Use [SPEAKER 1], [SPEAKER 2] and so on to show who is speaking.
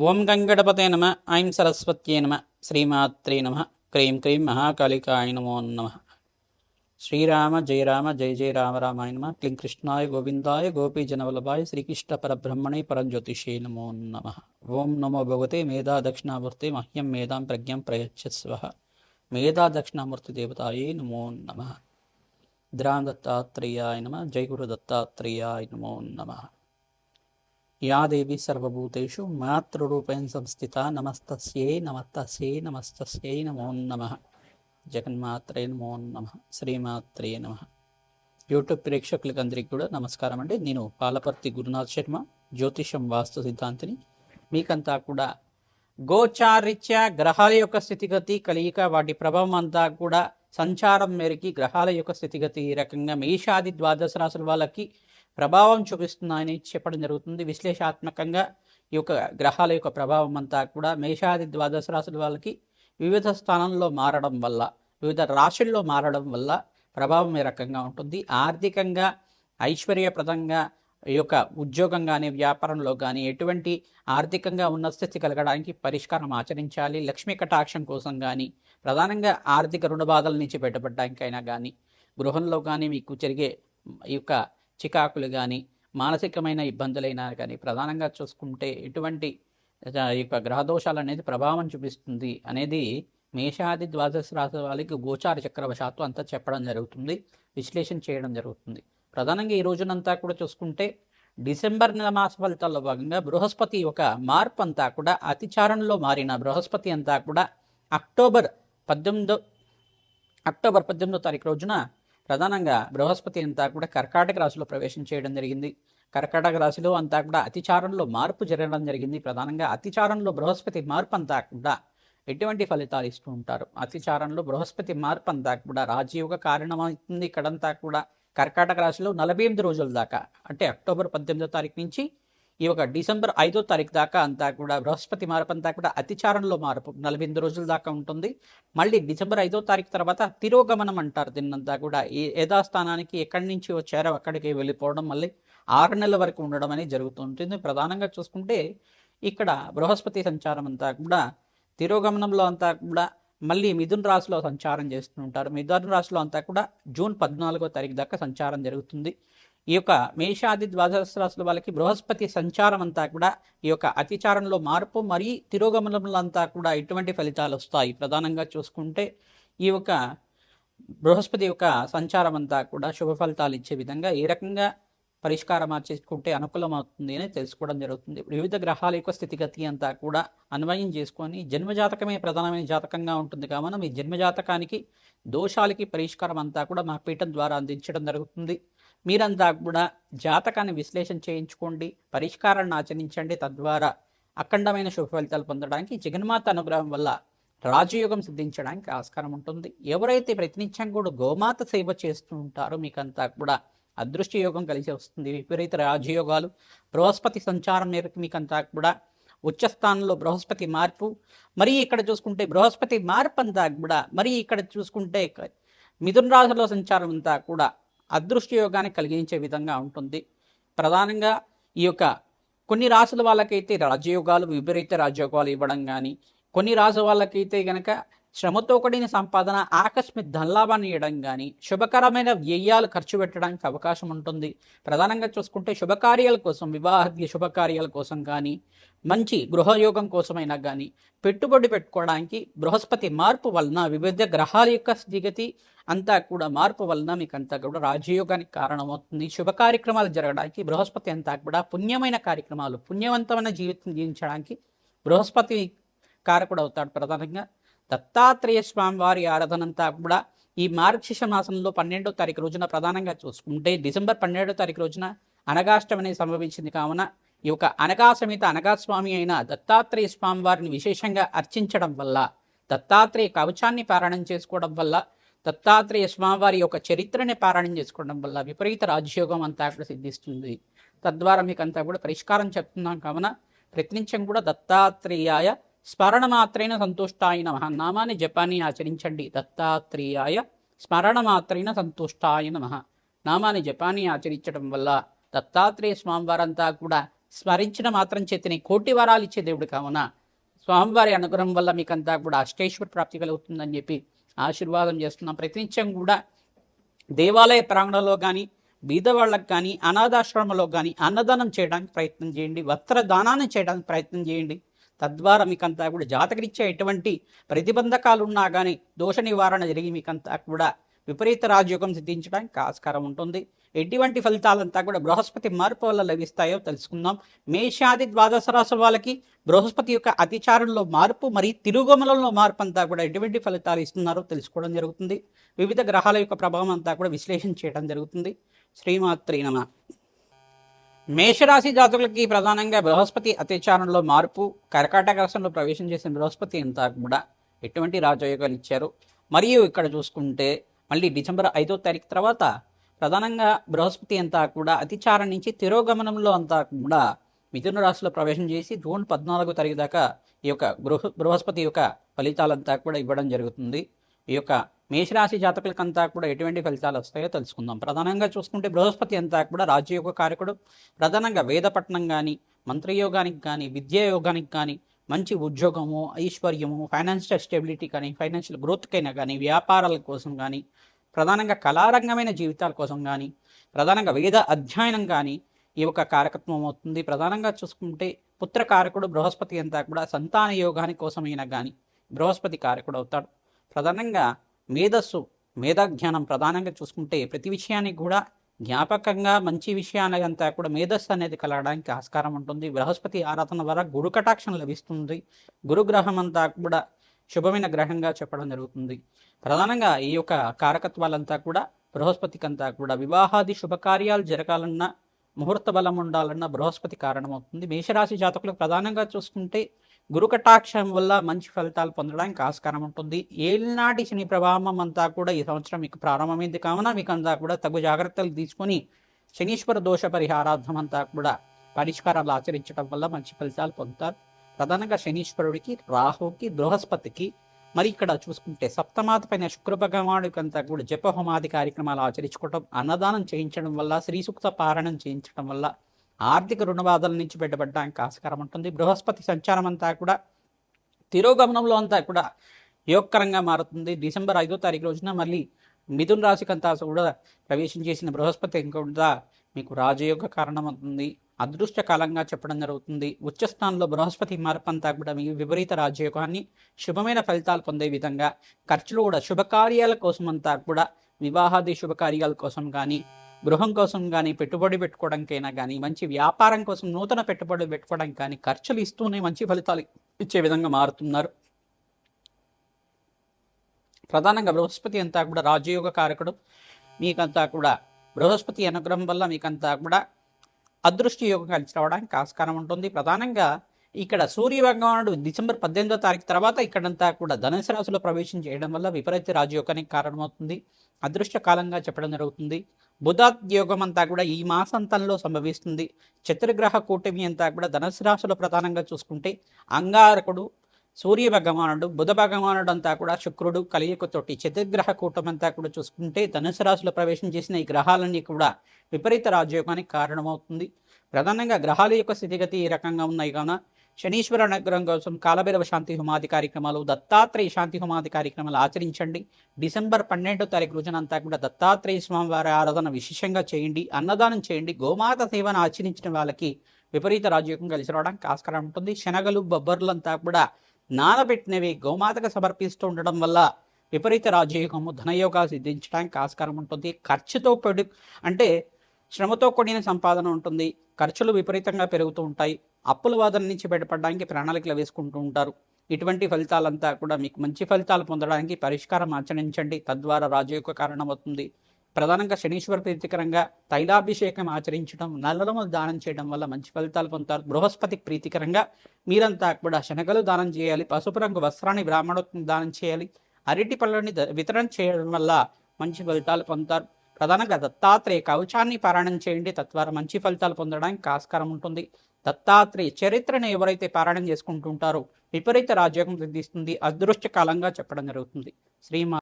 [SPEAKER 1] ఓం గంగడపతే నమ ఐం సరస్వత్యే నమ శ్రీమాత్రే నమ క్రీం క్రీం మహాకాళికాయ నమో నమ. శ్రీరామ జయ రామ జయ జయ రామ రామాయ నమ. క్లీం కృష్ణాయ గోవిందాయ గోపీజనవల్లభాయ శ్రీకృష్ణ పరబ్రహ్మణే పరంజ్యోతిషే నమో నమ. ఓం నమో భగవతే మేధా దక్షిణామూర్తి మహ్యం మేధాం ప్రజ్ఞం ప్రయచ్చస్వ. మేధా దక్షిణామూర్తి దేవతాయే నమో నమ. ద్రాం దత్తాత్రేయాయ నమ జయ గురు దత్తాత్రేయాయ నమో నమ. యా దేవి సర్వభూతేషు మాతృరూపేణ సంస్థిత నమస్తస్యై నమస్తస్యై నమస్తస్యై నమో నమ. జగన్మాత్రే నమో నమ. శ్రీమాత్రే నమ. యూట్యూబ్ ప్రేక్షకులకందరికీ కూడా నమస్కారం అండి. నేను పాలపర్తి గురునాథ్ శర్మ జ్యోతిషం వాస్తు సిద్ధాంతిని. మీకంతా కూడా గోచారిత్య గ్రహాల యొక్క స్థితిగతి కలియిక వాటి ప్రభావం అంతా కూడా సంచారం మేరకి గ్రహాల యొక్క స్థితిగతి ఈ రకంగా మేషాది ద్వాదశ రాశుల వాళ్ళకి ప్రభావం చూపిస్తున్నాయని చెప్పడం జరుగుతుంది. విశ్లేషాత్మకంగా ఈ యొక్క గ్రహాల యొక్క ప్రభావం అంతా కూడా మేషాది ద్వాదశ రాశుల వాళ్ళకి వివిధ స్థానంలో మారడం వల్ల వివిధ రాశుల్లో మారడం వల్ల ప్రభావం ఈ రకంగా ఉంటుంది? ఆర్థికంగా ఐశ్వర్యప్రదంగా ఈ యొక్క ఉద్యోగం కానీ వ్యాపారంలో కానీ ఎటువంటి ఆర్థికంగా ఉన్న స్థితి కలగడానికి పరిష్కారం ఆచరించాలి? లక్ష్మీ కటాక్షం కోసం కానీ ప్రధానంగా ఆర్థిక రుణ బాధల నుంచి బయటపడడానికైనా కానీ గృహంలో కానీ మీకు జరిగే ఈ యొక్క చికాకులు కానీ మానసికమైన ఇబ్బందులైనా కానీ ప్రధానంగా చూసుకుంటే ఎటువంటి ఈ యొక్క గ్రహదోషాలు అనేది ప్రభావం చూపిస్తుంది అనేది మేషాది ద్వాదశ రాశి వాళ్ళకి గోచార చక్రవశాత్తు అంతా చెప్పడం జరుగుతుంది విశ్లేషణ చేయడం జరుగుతుంది. ప్రధానంగా ఈ రోజునంతా కూడా చూసుకుంటే డిసెంబర్ నెల మాస ఫలితాల్లో భాగంగా బృహస్పతి ఒక మార్పు అంతా కూడా అతిచారణలో మారిన బృహస్పతి అంతా కూడా అక్టోబర్ పద్దెనిమిదో అక్టోబర్ పద్దెనిమిదో తారీఖు రోజున ప్రధానంగా బృహస్పతి అంతా కూడా కర్కాటక రాశిలో ప్రవేశం చేయడం జరిగింది. కర్కాటక రాశిలో అంతా కూడా అతిచారంలో మార్పు జరగడం జరిగింది. ప్రధానంగా అతిచారంలో బృహస్పతి మార్పు అంతా కూడా ఎటువంటి ఫలితాలు ఇస్తూ ఉంటారు? అతిచారంలో బృహస్పతి మార్పు అంతా కూడా రాజయోగ కారణమవుతుంది. ఇక్కడంతా కూడా కర్కాటక రాశిలో నలభై ఎనిమిది రోజుల దాకా అంటే అక్టోబర్ పద్దెనిమిదో తారీఖు నుంచి ఈ ఒక డిసెంబర్ ఐదో తారీఖు దాకా అంతా కూడా బృహస్పతి మార్పు అంతా కూడా అతిచారంలో మార్పు నలభై ఎనిమిది రోజుల దాకా ఉంటుంది. మళ్ళీ డిసెంబర్ ఐదో తారీఖు తర్వాత తిరోగమనం అంటారు. దీన్నంతా కూడా ఈ యథాస్థానానికి ఎక్కడి నుంచి వచ్చారో అక్కడికి వెళ్ళిపోవడం మళ్ళీ ఆరు నెలల వరకు ఉండడం అనేది జరుగుతుంటుంది. ప్రధానంగా చూసుకుంటే ఇక్కడ బృహస్పతి సంచారం అంతా కూడా తిరోగమనంలో అంతా కూడా మళ్ళీ మిథున్ రాశిలో సంచారం చేస్తూ ఉంటారు మిథున్ రాశిలో అంతా కూడా జూన్ పద్నాలుగో తారీఖు దాకా సంచారం జరుగుతుంది. ఈ యొక్క మేషాది ద్వాదశ రాశుల వాళ్ళకి బృహస్పతి సంచారం అంతా కూడా ఈ యొక్క అతిచారంలో మార్పు మరియు తిరోగమనంలో కూడా ఎటువంటి ఫలితాలు వస్తాయి. ప్రధానంగా చూసుకుంటే ఈ యొక్క బృహస్పతి యొక్క సంచారం అంతా కూడా శుభ ఫలితాలు ఇచ్చే విధంగా ఏ రకంగా పరిష్కారం మార్చేసుకుంటే అనుకూలమవుతుంది అని తెలుసుకోవడం జరుగుతుంది. వివిధ గ్రహాల యొక్క స్థితిగతి అంతా కూడా అన్వయం చేసుకొని జన్మజాతకమే ప్రధానమైన జాతకంగా ఉంటుంది. కావున మీ జన్మజాతకానికి దోషాలకి పరిష్కారం అంతా కూడా మా పీఠం ద్వారా అందించడం జరుగుతుంది. మీరంతా కూడా జాతకాన్ని విశ్లేషణ చేయించుకోండి పరిష్కారాన్ని ఆచరించండి తద్వారా అఖండమైన శుభ ఫలితాలు పొందడానికి జగన్మాత అనుగ్రహం వల్ల రాజయోగం సిద్ధించడానికి ఆస్కారం ఉంటుంది. ఎవరైతే ప్రతినిత్యం కూడా గోమాత సేవ చేస్తూ ఉంటారో మీకంతా కూడా అదృష్ట యోగం కలిసి వస్తుంది. విపరీత రాజయోగాలు బృహస్పతి సంచారం మేరకు మీకంతా కూడా ఉచ్చస్థానంలో బృహస్పతి మార్పు మరి ఇక్కడ చూసుకుంటే బృహస్పతి మార్పు అంతా కూడా మరీ ఇక్కడ చూసుకుంటే మిథున రాశిలో సంచారం అంతా కూడా అదృష్ట యోగాన్ని కలిగించే విధంగా ఉంటుంది. ప్రధానంగా ఈ యొక్క కొన్ని రాసుల వాళ్ళకైతే రాజయోగాలు విపరీత రాజయోగాలు ఇవ్వడం కానీ కొన్ని రాసు వాళ్ళకైతే కనుక శ్రమతో కూడిన సంపాదన ఆకస్మిక ధనలాభాన్ని ఇవ్వడం కానీ శుభకరమైన వ్యయాలు ఖర్చు పెట్టడానికి అవకాశం ఉంటుంది. ప్రధానంగా చూసుకుంటే శుభకార్యాల కోసం వివాహ శుభకార్యాల కోసం కానీ మంచి గృహయోగం కోసమైనా కానీ పెట్టుబడి పెట్టుకోవడానికి బృహస్పతి మార్పు వలన వివిధ గ్రహాల యొక్క స్థితిగతి అంతా కూడా మార్పు వలన మీకు అంతా కూడా రాజయోగానికి కారణమవుతుంది. శుభ కార్యక్రమాలు జరగడానికి బృహస్పతి అంతా కూడా పుణ్యమైన కార్యక్రమాలు పుణ్యవంతమైన జీవితం జీవించడానికి బృహస్పతి కారకుడు అవుతాడు ప్రధానంగా. దత్తాత్రేయ స్వామి వారి ఆరాధనంతా కూడా ఈ మార్గశిష మాసంలో పన్నెండో తారీఖు రోజున ప్రధానంగా చూసుకుంటే డిసెంబర్ పన్నెండో తారీఖు రోజున అనగాష్టమని సంభవించింది కావున ఈ యొక్క అనగా సమేత అయిన దత్తాత్రేయ స్వామి వారిని విశేషంగా అర్చించడం వల్ల దత్తాత్రేయ కవచాన్ని పారాయణం చేసుకోవడం వల్ల దత్తాత్రేయ స్వామివారి యొక్క చరిత్రని పారాయణం చేసుకోవడం వల్ల విపరీత రాజయోగం అంతా కూడా సిద్ధిస్తుంది. తద్వారా మీకు అంతా కూడా పరిష్కారం చెప్తున్నాం కావున ప్రతినిత్యం కూడా దత్తాత్రేయాయ స్మరణ మాత్రైన సంతుష్టాయ నమ. నామాన్ని జపాన్ని ఆచరించండి. దత్తాత్రేయాయ స్మరణ మాత్రైన సంతుష్టాయ నమ. నామాన్ని జపాన్ని ఆచరించడం వల్ల దత్తాత్రేయ స్వామివారంతా కూడా స్మరించిన మాత్రం చేతిని కోటి వరాలు ఇచ్చే దేవుడు కావున స్వామివారి అనుగ్రహం వల్ల మీకంతా కూడా అష్టేశ్వర ప్రాప్తి కలుగుతుందని చెప్పి ఆశీర్వాదం చేస్తున్నాం. ప్రతినిత్యం కూడా దేవాలయ ప్రాంగణంలో కానీ బీదవాళ్ళకు కానీ అనాథాశ్రమంలో కానీ అన్నదానం చేయడానికి ప్రయత్నం చేయండి. వస్త్రదానాన్ని చేయడానికి ప్రయత్నం చేయండి. తద్వారా మీకంతా కూడా జాతకరీత్యా ఎటువంటి ప్రతిబంధకాలు ఉన్నా కానీ దోష నివారణ జరిగి మీకంతా కూడా విపరీత రాజయోగం సిద్ధించడానికి ఆస్కారం ఉంటుంది. ఎటువంటి ఫలితాలంతా కూడా బృహస్పతి మార్పు వల్ల లభిస్తాయో తెలుసుకుందాం. మేషాది ద్వాదశ రాశుల వాళ్ళకి బృహస్పతి యొక్క అతిచారంలో మార్పు మరియు తిరుగుమలలో మార్పు అంతా కూడా ఎటువంటి ఫలితాలు ఇస్తున్నారో తెలుసుకోవడం జరుగుతుంది. వివిధ గ్రహాల యొక్క ప్రభావం అంతా కూడా విశ్లేషణ చేయడం జరుగుతుంది. శ్రీమాత్రి నమ. మేషరాశి జాతకులకి ప్రధానంగా బృహస్పతి అత్యాచారంలో మార్పు కర్కాటక రాష్ట్రంలో ప్రవేశం చేసిన బృహస్పతి అంతా కూడా ఎటువంటి రాజయోగాలు ఇచ్చారు? మరియు ఇక్కడ చూసుకుంటే మళ్ళీ డిసెంబర్ ఐదో తారీఖు తర్వాత ప్రధానంగా బృహస్పతి అంతా కూడా అతిచారం నుంచి తిరోగమనంలో అంతా కూడా మిథున రాశిలో ప్రవేశం చేసి జూన్ పద్నాలుగో తారీఖు దాకా ఈ యొక్క బృహ బృహస్పతి యొక్క ఫలితాలంతా కూడా ఇవ్వడం జరుగుతుంది. ఈ యొక్క మేషరాశి జాతకులకంతా కూడా ఎటువంటి ఫలితాలు వస్తాయో తెలుసుకుందాం. ప్రధానంగా చూసుకుంటే బృహస్పతి అంతా కూడా రాజ్యయోగ కారకుడు. ప్రధానంగా వేదపట్నం కానీ మంత్రయోగానికి కానీ విద్యాయోగానికి కానీ మంచి ఉద్యోగము ఐశ్వర్యము ఫైనాన్షియల్ స్టెబిలిటీ కానీ ఫైనాన్షియల్ గ్రోత్కైనా కానీ వ్యాపారాల కోసం కానీ ప్రధానంగా కళారంగమైన జీవితాల కోసం కానీ ప్రధానంగా వేద అధ్యయనం కానీ ఈ యొక్క కారకత్వం అవుతుంది. ప్రధానంగా చూసుకుంటే పుత్ర కారకుడు బృహస్పతి అంతా కూడా సంతాన యోగాని కోసమైనా కానీ బృహస్పతి కారకుడు అవుతాడు. ప్రధానంగా మేధస్సు మేధాజ్ఞానం ప్రధానంగా చూసుకుంటే ప్రతి విషయానికి కూడా జ్ఞాపకంగా మంచి విషయాలంతా కూడా మేధస్సు అనేది కలగడానికి ఆస్కారం ఉంటుంది. బృహస్పతి ఆరాధన ద్వారా గురు కటాక్షం లభిస్తుంది. గురుగ్రహం అంతా కూడా శుభమైన గ్రహంగా చెప్పడం జరుగుతుంది. ప్రధానంగా ఈ యొక్క కారకత్వాలంతా కూడా బృహస్పతికి అంతా కూడా వివాహాది శుభకార్యాలు జరగాలన్నా ముహూర్త బలం ఉండాలన్న బృహస్పతి కారణమవుతుంది. మేషరాశి జాతకులకు ప్రధానంగా చూసుకుంటే గురుకటాక్షం వల్ల మంచి ఫలితాలు పొందడానికి ఆస్కారం ఉంటుంది. ఏలినాటి శని ప్రభావం అంతా కూడా ఈ సంవత్సరం మీకు ప్రారంభమైంది. కావున మీకు అంతా కూడా తగు జాగ్రత్తలు తీసుకొని శనీశ్వర దోష పరిహారార్థం అంతా కూడా పరిష్కారాలు ఆచరించడం వల్ల మంచి ఫలితాలు పొందుతారు. ప్రధానంగా శనీశ్వరుడికి రాహుకి బృహస్పతికి మరి ఇక్కడ చూసుకుంటే సప్తమాత పైన శుక్ర అంతా కూడా జపహోమాది కార్యక్రమాలు ఆచరించుకోవడం అన్నదానం చేయించడం వల్ల శ్రీసూక్త పారణం చేయించడం వల్ల ఆర్థిక రుణబాధల నుంచి బయటపడడానికి ఆస్కారం ఉంటుంది. బృహస్పతి సంచారం అంతా కూడా తిరోగమనంలో అంతా కూడా యోగకరంగా మారుతుంది. డిసెంబర్ ఐదో తారీఖు రోజున మళ్ళీ మిథున్ రాశికి అంతా కూడా ప్రవేశం చేసిన బృహస్పతి ఇంకా మీకు రాజయోగ కారణమవుతుంది అదృష్ట కాలంగా చెప్పడం జరుగుతుంది. ఉచ్చస్థానంలో బృహస్పతి మార్పు అంతా కూడా మీ విపరీత రాజయోగాన్ని శుభమైన ఫలితాలు పొందే విధంగా ఖర్చులు కూడా శుభకార్యాల కోసం అంతా కూడా వివాహాది శుభకార్యాల కోసం కానీ గృహం కోసం కానీ పెట్టుబడి పెట్టుకోవడానికైనా కానీ మంచి వ్యాపారం కోసం నూతన పెట్టుబడులు పెట్టుకోవడానికి కానీ ఖర్చులు ఇస్తూనే మంచి ఫలితాలు ఇచ్చే విధంగా మారుతున్నారు. ప్రధానంగా బృహస్పతి అంతా కూడా రాజయోగ కారకుడు. మీకంతా కూడా బృహస్పతి అనుగ్రహం వల్ల మీకంతా కూడా అదృష్టి యోగం కలిసి రావడానికి ఆస్కారం ఉంటుంది. ప్రధానంగా ఇక్కడ సూర్య భగవానుడు డిసెంబర్ పద్దెనిమిదో తారీఖు తర్వాత ఇక్కడంతా కూడా ధనుసు రాశిలో ప్రవేశం చేయడం వల్ల విపరీత రాజయోగానికి కారణమవుతుంది. అదృష్ట కాలంగా చెప్పడం జరుగుతుంది. బుధాద్యోగం అంతా కూడా ఈ మాసంతంలో సంభవిస్తుంది. చతుర్గ్రహ కూటమి అంతా కూడా ధనుసు రాశులు ప్రధానంగా చూసుకుంటే అంగారకుడు సూర్య భగవానుడు బుధ భగవానుడు అంతా కూడా శుక్రుడు కలియుకతోటి చతుర్గ్రహ కూటమి అంతా కూడా చూసుకుంటే ధనుసు రాశిలో ప్రవేశం చేసిన ఈ గ్రహాలన్నీ కూడా విపరీత రాజయోగానికి కారణమవుతుంది. ప్రధానంగా గ్రహాల యొక్క స్థితిగతి ఈ రకంగా ఉన్నాయి కావున శనీశ్వర అనుగ్రహం కోసం కాలభైరవ శాంతి హోమాది కార్యక్రమాలు దత్తాత్రేయ శాంతి హోమాది కార్యక్రమాలు ఆచరించండి. డిసెంబర్ పన్నెండో తారీఖు రోజునంతా కూడా దత్తాత్రేయ స్వామి వారి ఆరాధన విశేషంగా చేయండి అన్నదానం చేయండి గోమాత సేవను ఆచరించిన వాళ్ళకి విపరీత రాజయోగం కలిసి రావడానికి ఆస్కారం ఉంటుంది. శనగలు బొబ్బర్లంతా కూడా నానబెట్టినవి గోమాతకు సమర్పిస్తూ ఉండడం వల్ల విపరీత రాజయోగము ధనయోగాలు సిద్ధించడానికి ఆస్కారం ఉంటుంది. ఖర్చుతో పడు అంటే శ్రమతో కూడిన సంపాదన ఉంటుంది. ఖర్చులు విపరీతంగా పెరుగుతూ ఉంటాయి. అప్పుల వాదన నుంచి బయటపడడానికి ప్రణాళికలు వేసుకుంటూ ఉంటారు. ఇటువంటి ఫలితాలంతా కూడా మీకు మంచి ఫలితాలు పొందడానికి పరిష్కారం ఆచరించండి. తద్వారా రాజు యొక్క కారణమవుతుంది ప్రధానంగా శనీశ్వర ప్రీతికరంగా తైలాభిషేకం ఆచరించడం నల్లరములు దానం చేయడం వల్ల మంచి ఫలితాలు పొందుతారు. బృహస్పతికి ప్రీతికరంగా మీరంతా కూడా శనగలు దానం చేయాలి. పసుపు రంగు వస్త్రాన్ని బ్రాహ్మణోత్వం దానం చేయాలి. అరటి పళ్ళని వితరణ చేయడం వల్ల మంచి ఫలితాలు పొందుతారు. ప్రధానంగా దత్తాత్రేయ కవచాన్ని పారాయణం చేయండి. తద్వారా మంచి ఫలితాలు పొందడానికి ఆస్కారం ఉంటుంది. దత్తాత్రేయ చరిత్రను ఎవరైతే పారాయణం చేసుకుంటుంటారో విపరీత రాజ్యోగం సిద్ధిస్తుంది అదృష్టకాలంగా చెప్పడం జరుగుతుంది. శ్రీమా